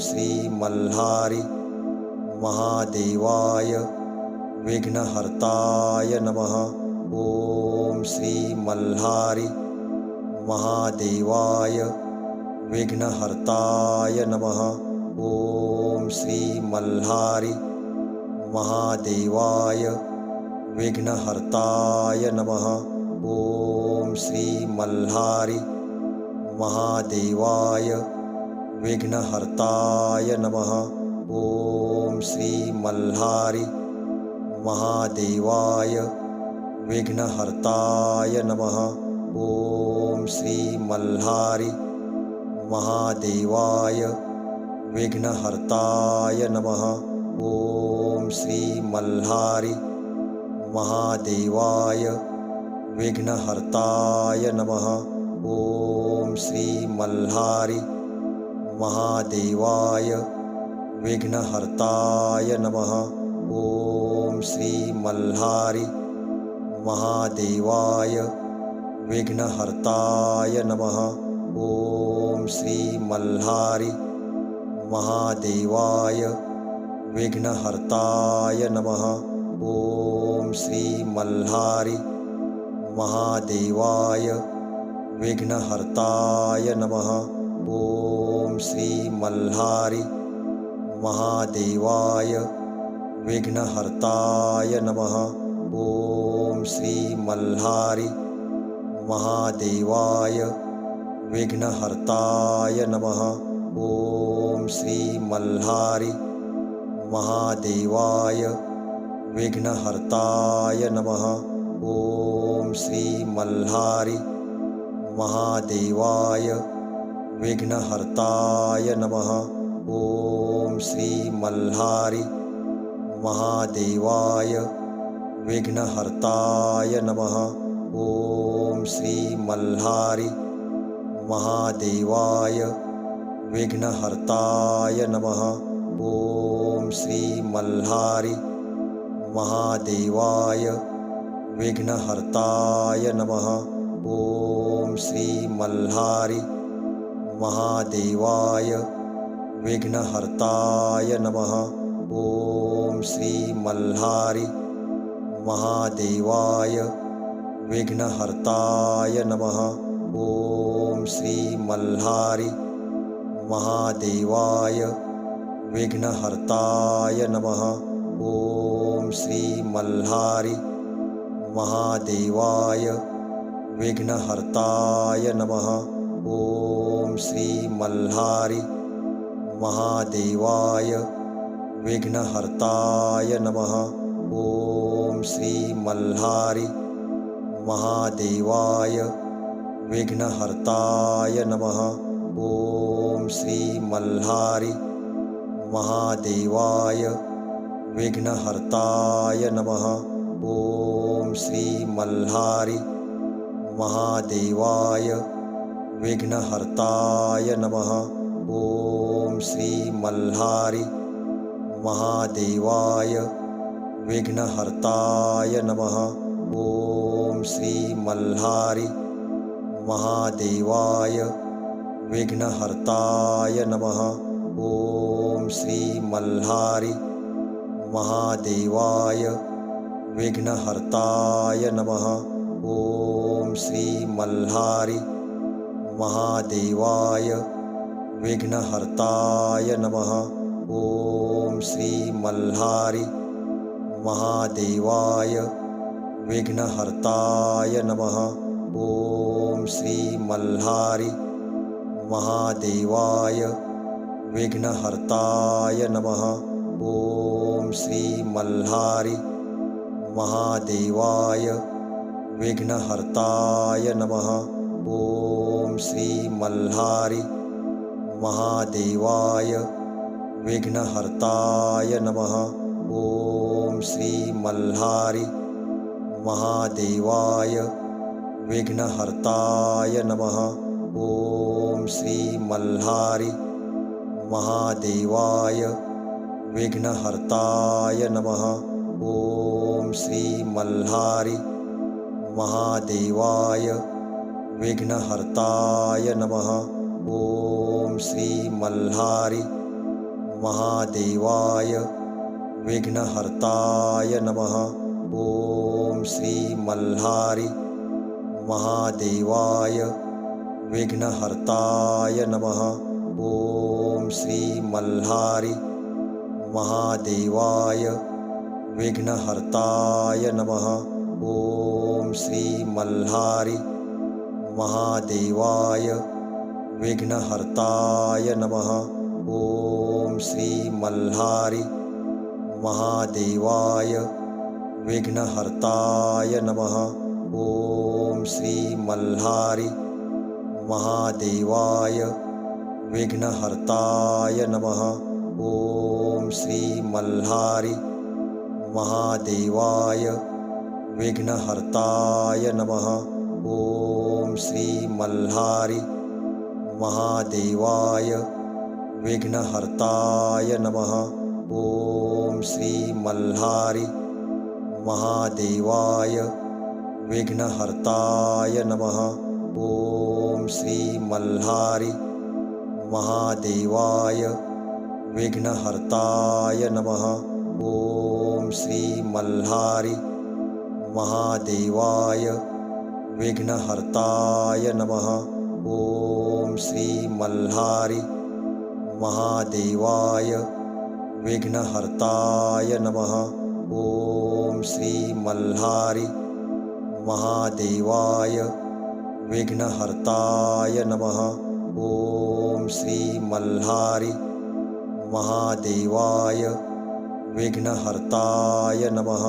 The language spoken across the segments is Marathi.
श्री मल्हारी महादेवाय विघ्नहर्ताय नमः। ॐ श्री मल्हारी महादेवाय विघ्नहर्ताय नमः। ॐ श्री मल्हारी महादेवाय विघ्नहर्ताय नमः। ॐ श्री मल्हारी महादेवाय विघ्नहर्ताय नमः। ॐ श्री मल्हारी महादेवाय विघ्नहर्ताय नमः। ॐ श्री मल्हारी महादेवाय विघ्नहर्ताय नमः। ॐ श्री मल्हारी महादेवाय विघ्नहर्ताय नमः। ॐ श्री मल्हारी महादेवाय विघ्नहर्ताय नमः। ॐ श्री मल्हारी महादेवाय विघ्नहर्ताय नमः। ॐ श्री मल्हारी महादेवाय विघ्नहर्ताय नमः। ॐ श्री मल्हारी महादेवाय विघ्नहर्ताय नमः। ॐ श्री मल्हारी महादेवाय विघ्नहर्ताय नमः। ॐ श्री मल्हारी महादेवाय विघ्नहर्ताय नमः। ॐ श्री मल्हारी महादेवाय विघ्नहर्ताय नमः। ॐ श्री मल्हारी महादेवाय विघ्नहर्ताय नमः। ॐ श्री मल्हारी महादेवाय विघ्नहर्ताय नमः। ॐ श्री मल्हारी महादेवाय विघ्नहर्ताय नमः। ॐ श्री मल्हारी महादेवाय विघ्नहर्ताय नमः। ॐ श्री मल्हारी महादेवाय विघ्नहर्ताय नमः। ॐ श्री मल्हारी महादेवाय विघ्नहर्ताय नमः। ॐ श्री मल्हारी महादेवाय विघ्नहर्ताय नमः। ॐ श्री मल्हारी महादेवाय विघ्नहर्ताय नमः। ॐ श्री मल्हारी महादेवाय विघ्नहर्ताय नमः। ॐ श्री मल्हारी महादेवाय विघ्नहर्ताय नमः। ॐ श्री मल्हारी महादेवाय विघ्नहर्ताय नमः। ॐ श्री मल्हारी महादेवाय विघ्नहर्ताय नमः। ॐ श्री मल्हारी महादेवाय विघ्नहर्ताय नमः। ॐ श्री मल्हारी महादेवाय विघ्नहर्ताय नमः। ॐ श्री मल्हारी महादेवाय विघ्नहर्ताय नमः। ॐ श्री मल्हारी महादेवाय विघ्नहर्ताय नमः। ॐ श्री मल्हारी महादेवाय विघ्नहर्ताय नमः। ॐ श्री मल्हारी महादेवाय विघ्नहर्ताय नमः। ॐ श्री मल्हारी महादेवाय विघ्नहर्ताय नमः। ॐ श्री मल्हारी महादेवाय विघ्नहर्ताय नमः। ॐ श्री मल्हारी महादेवाय विघ्नहर्ताय नमः। ॐ श्री मल्हारी महादेवाय विघ्नहर्ताय नमः। ॐ श्री मल्हारी महादेवाय विघ्नहर्ताय नमः। ॐ श्री मल्हारी महादेवाय विघ्नहर्ताय नमः। ॐ श्री मल्हारी महादेवाय विघ्नहर्ताय नमः। ॐ श्री मल्हारी महादेवाय विघ्नहर्ताय नमः। ॐ श्री मल्हारी महादेवाय विघ्नहर्ताय नमः। ॐ श्री मल्हारी महादेवाय विघ्नहर्ताय नमः। ॐ श्री मल्हारी महादेवाय विघ्नहर्ताय नमः। ॐ श्री मल्हारी महादेवाय विघ्नहर्ताय नमः ॐ श्री मल्हारी महादेवाय विघ्नहर्ताय नमः। ॐ श्री मल्हारी महादेवाय विघ्नहर्ताय नमः। ॐ श्री मल्हारी महादेवाय विघ्नहर्ताय नमः। ॐ श्री मल्हारी महादेवाय विघ्नहर्ताय नमः। ॐ श्री मल्हारी महादेवाय विघ्नहर्ताय नमः। ॐ श्री मल्हारी महादेवाय विघ्नहर्ताय नमः। ॐ श्री मल्हारी महादेवाय विघ्नहर्ताय नमः।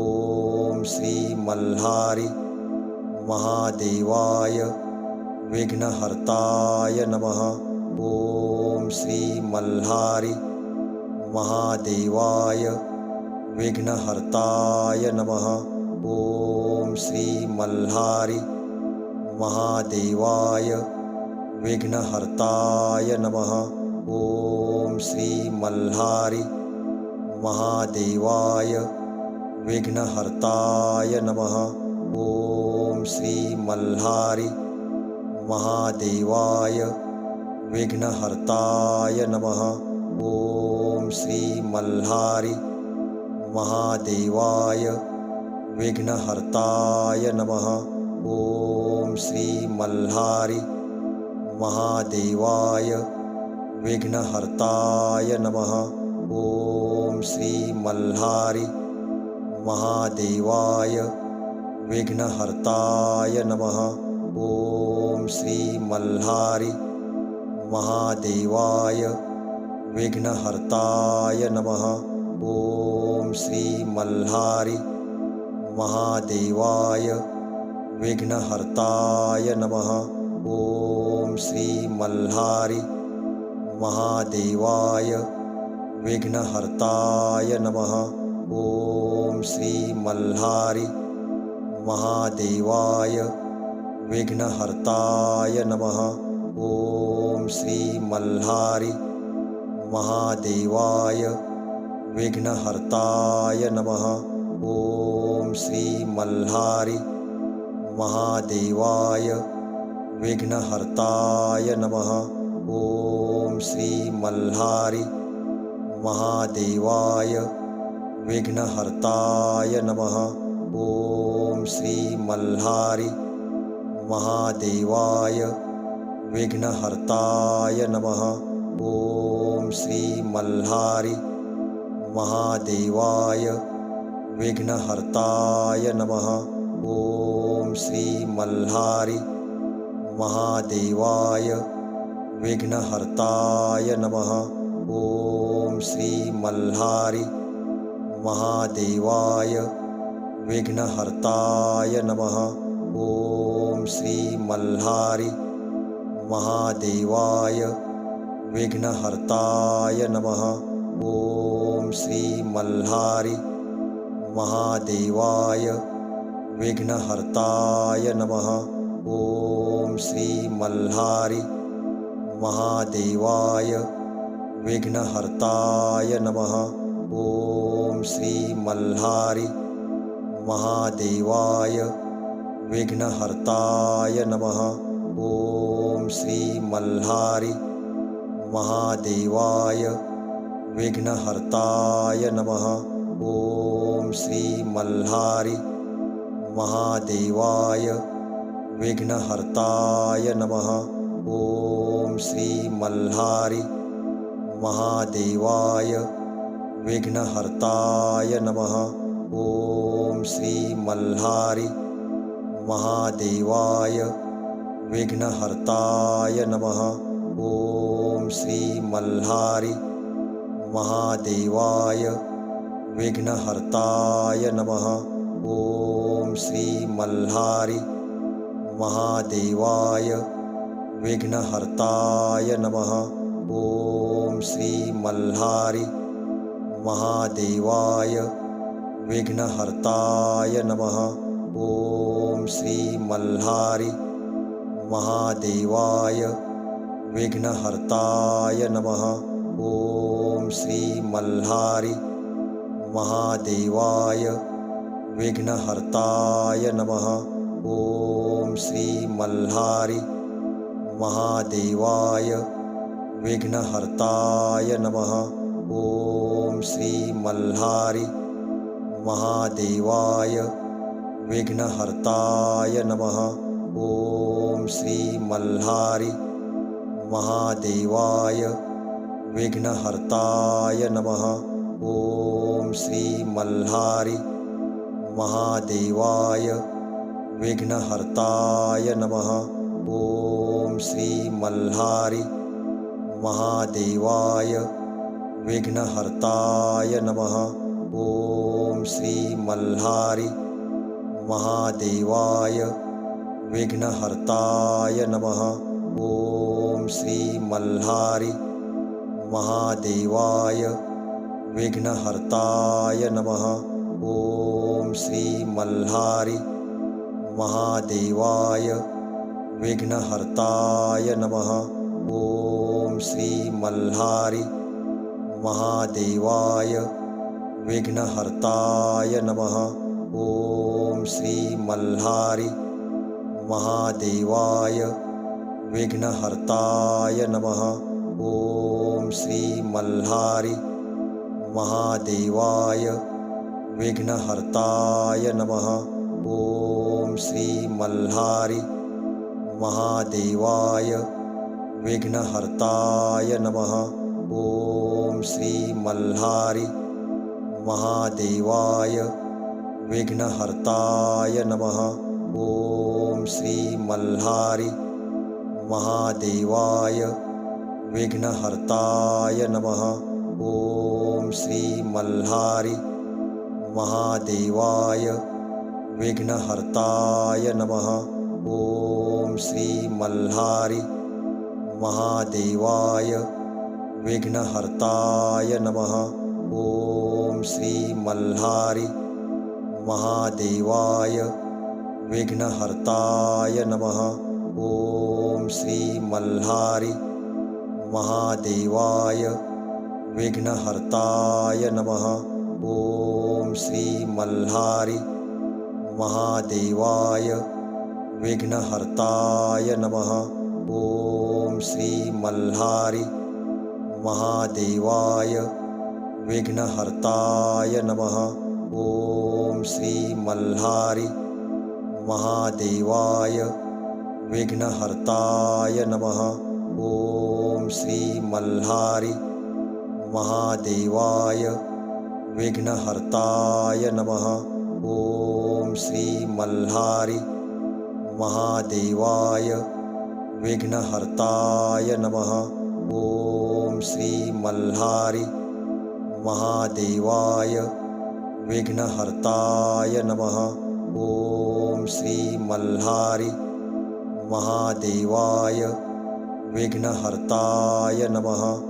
ॐ श्री मल्हारी महादेवाय विघ्नहर्ताय नमः। ॐ श्री मल्हारी महादेवाय विघ्नहर्ताय नमः। ॐ श्री मल्हारी महादेवाय विघ्नहर्ताय नमः। ॐ श्री मल्हारी महादेवाय विघ्नहर्ताय नमः ॐ श्री मल्हारी महादेवाय विघ्नहर्ताय नमः। ॐ श्री मल्हारी महादेवाय विघ्नहर्ताय नमः। ॐ श्री मल्हारी महादेवाय विघ्नहर्ताय नमः। ॐ श्री मल्हारी महादेवाय विघ्नहर्ताय नमः। ॐ श्री मल्हारी महादेवाय विघ्नहर्ताय नमः। ॐ श्री मल्हारी महादेवाय विघ्नहर्ताय नमः। ॐ श्री मल्हारी महादेवाय विघ्नहर्ताय नमः। ॐ श्री मल्हारी महादेवाय विघ्नहर्ताय नमः। ॐ श्री मल्हारी महादेवाय विघ्नहर्ताय नमः। ॐ श्री मल्हारी महादेवाय विघ्नहर्ताय नमः। ॐ श्री मल्हारी महादेवाय विघ्नहर्ताय नमः। ॐ श्री मल्हारी महादेवाय विघ्नहर्ताय नमः। ॐ श्री मल्हारी महादेवाय विघ्नहर्ताय नमः। ॐ श्री मल्हारी महादेवाय विघ्नहर्ताय नमः। ॐ श्री मल्हारी महादेवाय विघ्नहर्ताय नमः। ॐ श्री मल्हारी महादेवाय विघ्नहर्ताय नमः। ॐ श्री मल्हारी महादेवाय विघ्नहर्ताय नमः। ॐ श्री मल्हारी महादेवाय विघ्नहर्ताय नमः। ॐ श्री मल्हारी महादेवाय विघ्नहर्ताय नमः। ॐ श्री मल्हारी महादेवाय विघ्नहर्ताय नमः। ॐ श्रीमल्हारि महादेवाय विघ्नहर्ताय नमः। ॐ श्रीमल्हारि महादेवाय विघ्नहर्ताय नमः। ॐ श्री मल्हारी महादेवाय विघ्नहर्ताय नमः। ॐ श्री मल्हारी महादेवाय विघ्नहर्ताय नमः। ॐ श्री मल्हारी महादेवाय विघ्नहर्ताय नमः। ॐ श्री मल्हारी महादेवाय विघ्नहर्ताय नमः। ॐ श्रीमल्हारि महादेवाय विघ्नहर्ताय नमः। ॐ श्रीमल्हारि महादेवाय विघ्नहर्ताय नमः। ॐ श्रीमल्हारि महादेवाय विघ्नहर्ताय नमः। ॐ श्री मल्हारि महादेवाय विघ्नहर्ताय नमः। ॐ श्रीमल्हारि महादेवाय विघ्नहर्ताय नमः। ॐ श्रीमल्हारि महादेवाय विघ्नहर्ताय नमः। ॐ श्रीमल्हारि महादेवाय विघ्नहर्ताय नमः। ॐ श्री मल्हारी महादेवाय विघ्नहर्ताय नमः। ॐ श्री मल्हारी महादेवाय विघ्नहर्ताय नमः। ॐ श्री मल्हारी महादेवाय विघ्नहर्ताय नमः। ॐ श्री मल्हारी महादेवाय विघ्नहर्ताय नमः। ॐ श्री मल्हारि महादेवाय विघ्नहर्ताय नमः। ॐ श्री मल्हारि महादेवाय विघ्नहर्ताय नमः। ॐ श्री मल्हारि महादेवाय विघ्नहर्ताय नमः। ॐ श्री मल्हारी महादेवाय विघ्नहर्ताय नमः। ॐ श्रीमल्हारि महादेवाय विघ्नहर्ताय नमः। ॐ श्रीमल्हारि महादेवाय विघ्नहर्ताय नमः। ॐ श्रीमल्हारि महादेवाय विघ्नहर्ताय नमः। ॐ श्री मल्हारी महादेवाय विघ्नहर्ताय नमः। ॐ श्री मल्हारी महादेवाय विघ्नहर्ताय नमः। ॐ श्री मल्हारी महादेवाय विघ्नहर्ताय नमः। ॐ श्री मल्हारी महादेवाय विघ्नहर्ताय नमः। ॐ श्री मल्हारि महादेवाय विघ्नहर्ताय नमः। ॐ श्री मल्हारि महादेवाय विघ्नहर्ताय नमः। ॐ श्री मल्हारि महादेवाय विघ्नहर्ताय नमः। ॐ श्री मल्हारि महादेवाय विघ्नहर्ताय नमः। ॐ श्री मल्हारि महादेवाय विघ्नहर्ताय नमः।